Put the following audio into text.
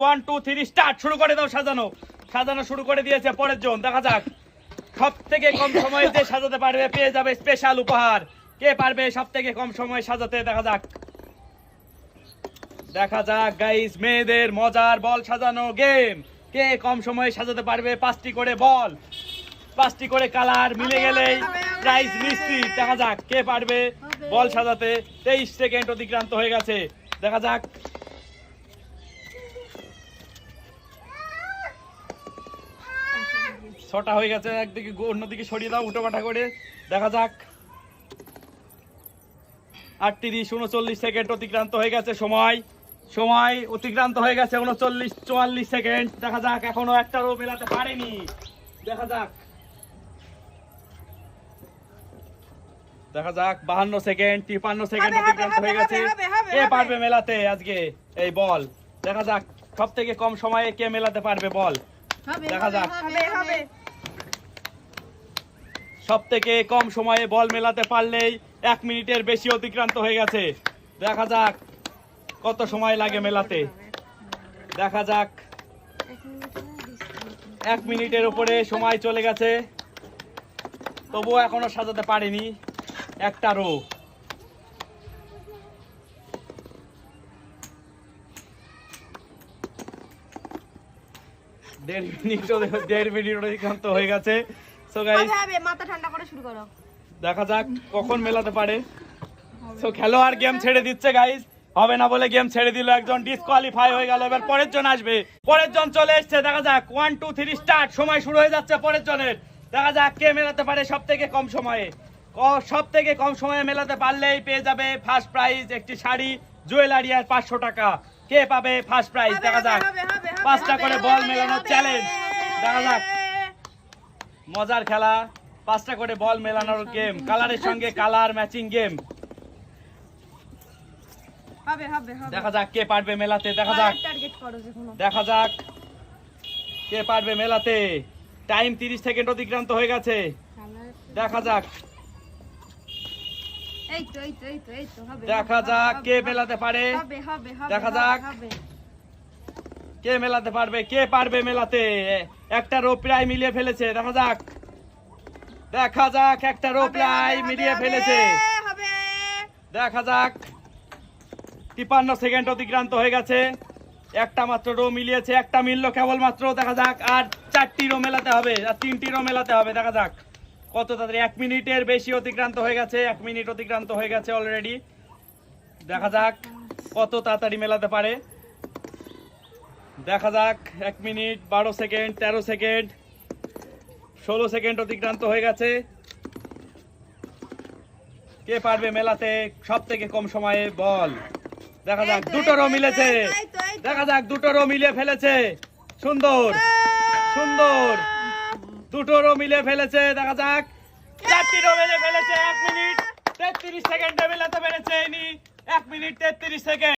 One two three start শুরু করে দাও সাজানো। সাজানো শুরু করে দিয়েছে পরের জন, দেখা যাক। সব থেকে কম সময়ে যে সাজাতে পারবে, পেয়ে যাবে স্পেশাল উপহার। কে পারবে সব থেকে কম সময় সাজাতে, দেখা যাক। দেখা যাক গাইস মেয়েদের মজার বল সাজানো গেম কে কম সময়ে সাজাতে পারবে, পাঁচটি করে বল। পাঁচটি করে কালার মিলে গেলেই প্রাইজ নিশ্চিত দেখা যাক, কে পারবে বল সাজাতে। তেইশ সেকেন্ড অতিক্রান্ত হয়ে গেছে। দেখা যাক। ছটা হয়ে গেছে একদিকে অন্যদিকে সরিয়ে দাও উল্টো পাঠা করে। দেখা যাক। আটত্রিশ উনচল্লিশ সেকেন্ড অতিক্রান্ত হয়ে গেছে সময়। সময় অতিক্রান্ত হয়ে গেছে উনচল্লিশ চুয়াল্লিশ সেকেন্ড। দেখা যাক এখনও একটা রো মেলাতে পারেনি। দেখা যাক। দেখা যাক বাহান্ন সেকেন্ড তিপ্পান্ন সেকেন্ড অতিক্রান্ত হয়ে গেছে। কে পারবে মেলাতে আজকে এই বল? দেখা যাক সব থেকে কম সময়ে কে মেলাতে পারবে বল? দেখা যাক। সব থেকে কম সময়ে বল মেলাতে পারলেই এক মিনিটের বেশি অতিক্রান্ত হয়ে গেছে। দেখা যাক কত সময় লাগে মেলাতে। দেখা যাক। এক মিনিটের উপরে সময় চলে গেছে। তবুও এখনও সাজাতে পারেনি একটা রো দেড় মিনিট দেড় মিনিট অতিক্রান্ত হয়ে গেছে। সো গাইস মাথা ঠান্ডা করে শুরু করো। দেখা যাক কখন মেলাতে পারে। তো খেলোয়াড় গেম ছেড়ে দিচ্ছে গাইস হবে না বলে গেম ছেড়ে দিল একজন ডিসকোয়ালিফাই হয়ে গেল। এবার পরের জন আসবে। পরের জন চলে এসছে। দেখা যাক ওয়ান টু থ্রি স্টার্ট সময় শুরু হয়ে যাচ্ছে পরের জনের। দেখা যাক কে মেলাতে পারে সব থেকে কম সময়ে। সব থেকে কম সময়ে মেলাতে পারলেই পেয়ে যাবে ফার্স্ট প্রাইজ একটি শাড়ি জুয়েলারি আর পাঁচশো টাকা। কে পাবে ফার্স্ট প্রাইজ দেখা যাক। পাঁচটা করে বল মেলানোর চ্যালেঞ্জ দেখা যাক। মজার খেলা। পাঁচটা করে বল মেলানোর গেম কালারের সঙ্গে কালার ম্যাচিং গেম দেখা যাক কে পারবে মেলাতে। দেখা যাক। দেখা যাক কে পারবে মেলাতে। টাইম তিরিশ সেকেন্ড অতিক্রান্ত হয়ে গেছে। দেখা যাক। দেখা যাক কে মেলাতে পারে। দেখা যাক। কে মেলাতে পারবে কে পারবে মেলাতে? একটা রো প্রায় মিলিয়ে ফেলেছে দেখা যাক। দেখা যাক একটা রো হবে, প্রায় মিলিয়ে ফেলেছে। দেখা যাক। তিপান্ন সেকেন্ড অতিক্রান্ত হয়ে গেছে। একটা মাত্র রো মিলিয়েছে একটা মিললো কেবলমাত্র দেখা যাক। আর চারটি রো মেলাতে হবে আর তিনটি রো মেলাতে হবে দেখা যাক। কত তাড়াতাড়ি এক মিনিটের বেশি অতিক্রান্ত হয়ে গেছে এক মিনিট অতিক্রান্ত হয়ে গেছে অলরেডি দেখা যাক কত তাড়াতাড়ি মেলাতে পারে। দেখা যাক এক মিনিট বারো সেকেন্ড তেরো সেকেন্ড ষোলো সেকেন্ড অতিক্রান্ত হয়ে গেছে। কে পারবে মেলাতে সব থেকে কম সময়ে বল? দেখা যাক এই তো, দুটো এই তো, রো এই তো, মিলেছে। দেখা যাক দুটোরও মিলে ফেলেছে। সুন্দর সুন্দর। দুটোরও মিলে ফেলেছে দেখা যাক। চারটি রো মিলে ফেলেছে এক মিনিট তেত্রিশ সেকেন্ডে মেলাতে পেরেছে ইনি। এক মিনিট তেত্রিশ সেকেন্ড।